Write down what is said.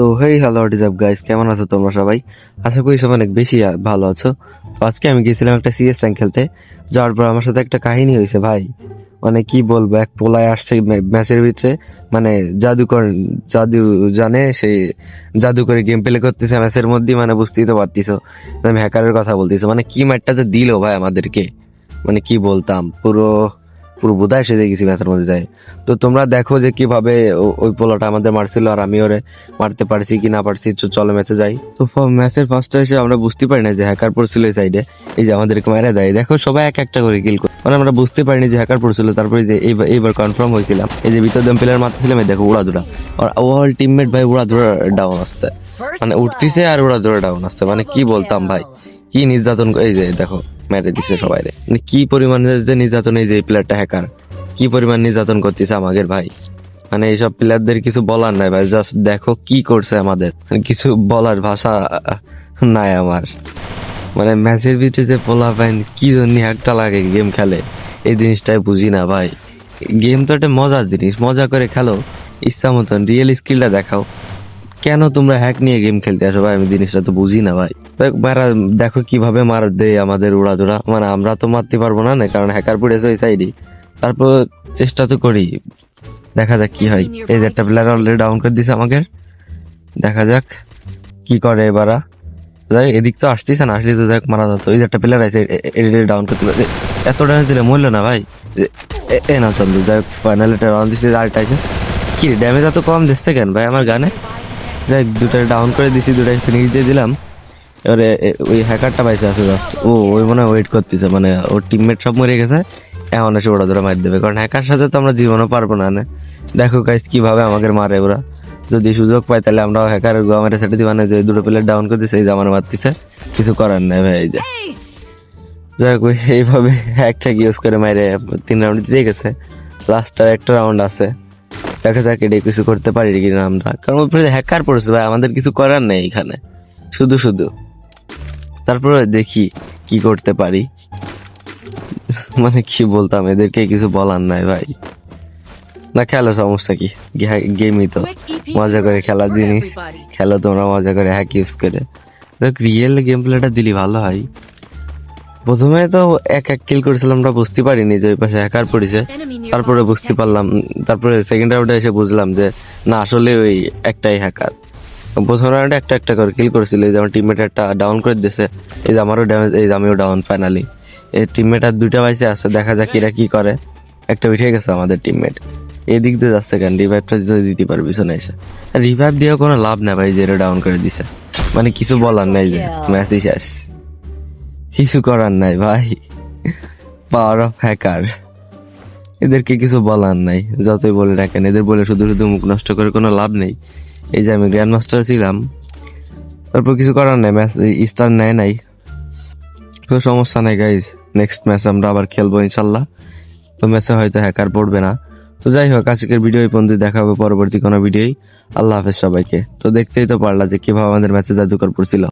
So hey hello is up guys কেমন আছো তোমরা সবাই? আশা করি সবাই অনেক বেশি ভালো আছো। তো আজকে আমি গেছিলাম একটা সিএস র্যাঙ্ক খেলতে যাওয়ার পর আমার সাথে একটা কাহিনী হয়েছে, ভাই। মানে কি বলব, এক পোলায় আসছে ম্যাচের ভিতরে মানে জাদুকর জাদু জানে সে জাদু করে গেম প্লে করতেছে ম্যাচের মধ্যেই মানে বুঝতেই তো পারতিস আমি হ্যাকারের কথা বলতেছো। মানে কি ম্যাটটা যে দিল ভাই আমাদেরকে? মানে কি বলতাম, পুরো পুরো বোধায় সেজে গেছি ম্যাচের মধ্যে যায় তো তোমরা দেখো যে কীভাবে ওই পোলাটা আমাদের মারছিল আর আমি ওরে মারতে পারছি কি না পারছি চলো ম্যাচে যাই। তো ম্যাচের ফার্স্টে এসে আমরা বুঝতে পারি না যে হ্যাকার পড়ছিল এই সাইডে এই যে আমাদেরকে মেরে দেয়। দেখো সবাই এক একটা করে কিল করে। মানে আমরা বুঝতে পারিনি যে হ্যাকার পড়ছিল, তারপরে যে এইবার কনফার্ম হয়েছিলাম। এই যে ভিতর দম প্লেয়ার মারতেছিলাম, এই দেখো উড়া দুরা আর ওয়াল টিমমেট ভাই উড়া দুরা ডাউন আসছে। মানে উঠতেছে আর উড়া দুরা ডাউন আসছে। মানে কি বলতাম ভাই? কি নির্যাতন এই যে দেখো, মেরে দিছে সবাই রে মানে কি পরিমাণে যে নির্যাতন এই যে প্লেয়ারটা হ্যাকার কি পরিমাণ নির্যাতন করতেছে আমাদের ভাই? মানে এইসব প্লেয়ারদের কিছু বলার নাই ভাই জাস্ট দেখো কি করছে আমাদের। কিছু বলার ভাষা নাই আমার। মানে ম্যাচের ভিতরে যে পোলা পাইন কি জন্য একটা লাগে গেম খেলে? এই জিনিসটাই বুঝি না ভাই। গেম তো একটা মজার জিনিস, মজা করে খেলো। ইচ্ছা মতন রিয়েল স্কিলটা দেখাও। কেন তোমরা হ্যাক নিয়ে গেম খেলতে আসো ভাই? আমি জিনিসটা তো বুঝি না ভাই। দেখ, কীভাবে মার দেয় আমাদের উড়াদুরা মানে আমরা তো মারতে পারব না না কারণ হ্যাকার পড়েছে ওই সাইডে তারপর চেষ্টা তো করি। দেখা যাক কি হয়। এই যে একটা প্লেয়ার অলরেডি ডাউন করে দিছে আমাকে। দেখা যাক কি করে এবারা যাই এদিক তো আসতেছে না আসলে তো দেখ মারা যেত ওই যে একটা প্লেয়ার আছে এডিটে ডাউন করতে পারে। এত ড্যামেজ দিলে মরলো না ভাই। এ- না চন্দ্র দেখ ফাইনাল এটা রাউন্ড দিচ্ছে আরেকটা আছে। কি ড্যামেজ এত কম দিচ্ছে কেন ভাই আমার গানে? দেখ দুটা ডাউন করে দিছি দুটা ফিনিশ দিয়ে দিলাম। এবারে ওই হ্যাকারটা পাইছে আছে জাস্ট ও, ওই মনে হয় ওয়েট করতেছে মানে ওর টিমমেট সব মরে গেছে, এখন এসে ওরা ধরে মার দেবে। কারণ হ্যাকার সাথে তো আমরা জীবনও পারব না দেখো গাইস কীভাবে আমাকে মারে ওরা। যদি সুযোগ পাই তাহলে আমরাও হ্যাকার আমার সেটা দিবা, না যে দুটো প্লেয়ার ডাউন করে দিছে, এই যে আমার মারতেছে, কিছু করার নাই ভাই, এই যে। যাই হোক এইভাবে হ্যাকট্যাক ইউজ করে মারে তিন রাউন্ড দিয়ে গেছে। লাস্টার একটা রাউন্ড আছে। দেখা যাক এটা কিছু করতে পারি কিনা আমরা। কারণ হ্যাকার পড়েছে ভাই আমাদের কিছু করার নেই এখানে। শুধু শুধু। তারপরে দেখি কি করতে পারি। মানে কি বলতাম এদেরকে কিছু বলার নাই ভাই। না খেলো সমস্যা কি? গেমই তো। মজা করে খেলার জিনিস। খেলো তোমরা মজা করে হ্যাক ইউজ করে। দেখ রিয়েল গেম প্লেটা দিলি ভালো হয়। প্রথমে তো এক এক কিল করেছিলাম, আমরা বুঝতে পারিনি যে ওই পাশে হ্যাকার পড়েছে। তারপরে বুঝতে পারলাম, তারপরে সেকেন্ড রাউন্ডে এসে বুঝলাম যে, না, আসলে ওই একটাই হ্যাকার প্রথম রাউন্ডে একটা একটা করে কিল করেছিল, এই যে আমার টিমমেট একটা ডাউন করে দিয়েছে এই যে আমারও ড্যামেজ এই যে আমিও ডাউন ফাইনালি এই টিমমেট আর দুইটা বাইসে আছে, দেখা যাক এরা কি করে। একটা উঠে গেছে আমাদের টিমমেট এই দিক দিয়ে যাচ্ছে কেন? রিভাইভটা দিতে দিতে পারবে পিছনে এসে। রিভাইভ দিয়েও কোনো লাভ না ভাই, যে এরা ডাউন করে দিছে। মানে কিছু বলার নাই যে ম্যাচই শেষ। কিছু করার নাই ভাই। পাওয়ার অফ হ্যাকার এদেরকে কিছু বলার নাই, যতই বলে রাখেন। এদের বলে শুধু শুধু মুখ নষ্ট করে কোনো লাভ নেই। এই যে আমি গ্র্যান্ড মাস্টার ছিলাম, তারপর কিছু করার নাই, ম্যাচ স্টার নেয় নাই। কোনো সমস্যা নাই গাইজ নেক্সট ম্যাচ আমরা আবার খেলব ইনশাল্লাহ। তো ম্যাচে হয়তো হ্যাকার পড়বে না। তো যাই হোক, আজকের ভিডিও এই পর্যন্ত দেখা হবে পরবর্তী কোনো ভিডিওই আল্লাহ হাফেজ সবাইকে। তো দেখতেই তো পারলা যে কীভাবে আমাদের ম্যাচে জাদুকর পড়ছিল।